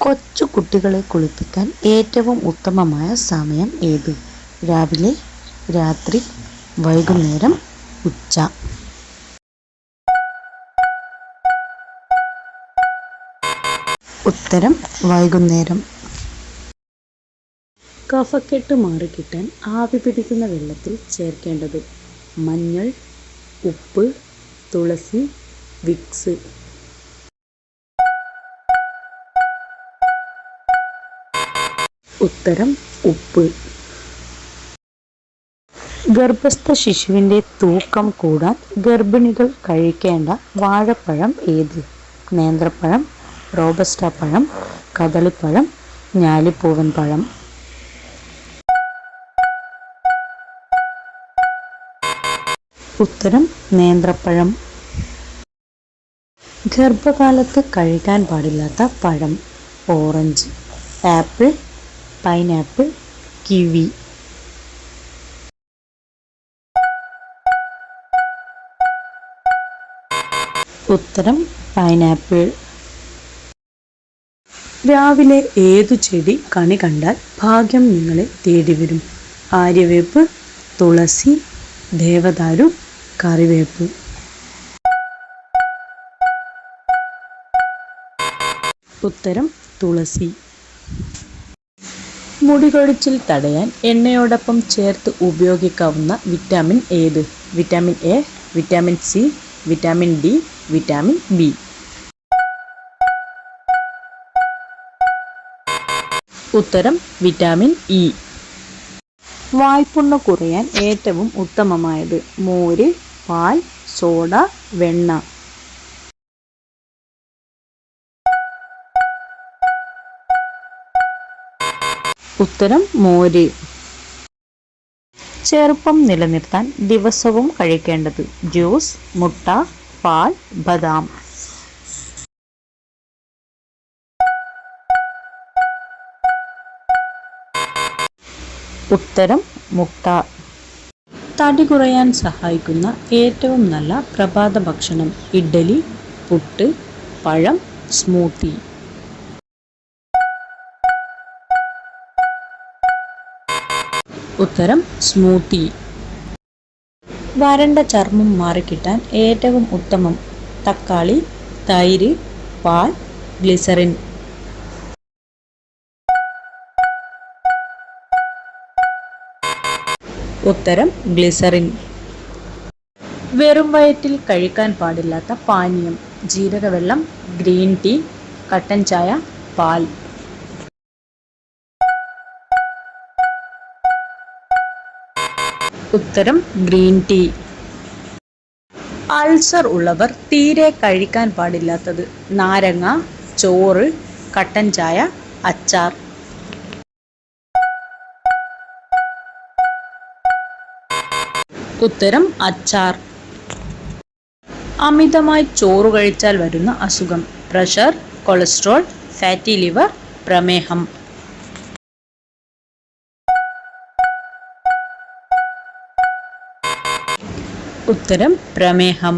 കൊച്ചു കുട്ടികളെ കുളിപ്പിക്കാൻ ഏറ്റവും ഉത്തമമായ സമയം ഏത്? രാവിലെ രാത്രി വൈകുന്നേരം ഉച്ച. ഉത്തരം വൈകുന്നേരം. കഫക്കെട്ട് മാറിക്കിട്ടാൻ ആവി പിടിക്കുന്ന വെള്ളത്തിൽ ചേർക്കേണ്ടത് മഞ്ഞൾ ഉപ്പ് തുളസി വിക്സ്. ഉത്തരം ഉപ്പ്. ഗർഭസ്ഥ ശിശുവിന്റെ തൂക്കം കൂടാൻ ഗർഭിണികൾ കഴിക്കേണ്ട വാഴപ്പഴം ഏത്? നേന്ത്രപ്പഴം റോബസ്റ്റ പഴം കദളിപ്പഴം ഞാലിപ്പൂവൻ പഴം. ഉത്തരം നേന്ത്രപ്പഴം. ഗർഭകാലത്ത് കഴിക്കാൻ പാടില്ലാത്ത പഴം ഓറഞ്ച് ആപ്പിൾ പൈനാപ്പിൾ കിവി. ഉത്തരം പൈനാപ്പിൾ. രാവിലെ ഏതു ചെടി കണി കണ്ടാൽ ഭാഗ്യം നിങ്ങളെ തേടി വരും ആര്യവേപ്പ് തുളസി ദേവദാരു കറിവേപ്പ്. ഉത്തരം തുളസി. മുടികൊഴിച്ചിൽ തടയാൻ എണ്ണയോടൊപ്പം ചേർത്ത് ഉപയോഗിക്കാവുന്ന വിറ്റാമിൻ ഏത്? Vitamin A vitamin C vitamin D vitamin B. ഉത്തരം വിറ്റാമിൻ ഇ. വായ്പുണ്ണ് കുറയാൻ ഏറ്റവും ഉത്തമമായത് മോര് പാൽ സോഡ വെണ്ണ. ഉത്തരം മോര്. ചെറുപ്പം നിലനിർത്താൻ ദിവസവും കഴിക്കേണ്ടത് ജ്യൂസ് മുട്ട പാൽ ബദാം. ഉത്തരം മുട്ട. തടി കുറയാൻ സഹായിക്കുന്ന ഏറ്റവും നല്ല പ്രഭാത ഭക്ഷണം ഇഡ്ഡലി പുട്ട് പഴം സ്മൂത്തി. ഉത്തരം സ്മൂത്തി. വരണ്ട ചർമ്മം മാറിക്കിട്ടാൻ ഏറ്റവും ഉത്തമം തക്കാളി തൈര് പാൽ ഗ്ലിസറിൻ. ഉത്തരം ഗ്ലിസറിൻ. വെറും വയറ്റിൽ കഴിക്കാൻ പാടില്ലാത്ത പാനീയം ജീരകവെള്ളം ഗ്രീൻ ടീ കട്ടൻ ചായ പാൽ. ഉത്തരം ഗ്രീൻ ടീ. അൾസർ ഉള്ളവർ തീരെ കഴിക്കാൻ പാടില്ലാത്തത്. നാരങ്ങ ചോറ് കട്ടൻ ചായ അച്ചാർ. ഉത്തരം അച്ചാർ. അമിതമായി ചോറ് കഴിച്ചാൽ വരുന്ന അസുഖം. പ്രഷർ കൊളസ്ട്രോൾ ഫാറ്റി ലിവർ പ്രമേഹം. ഉത്തരം പ്രമേഹം.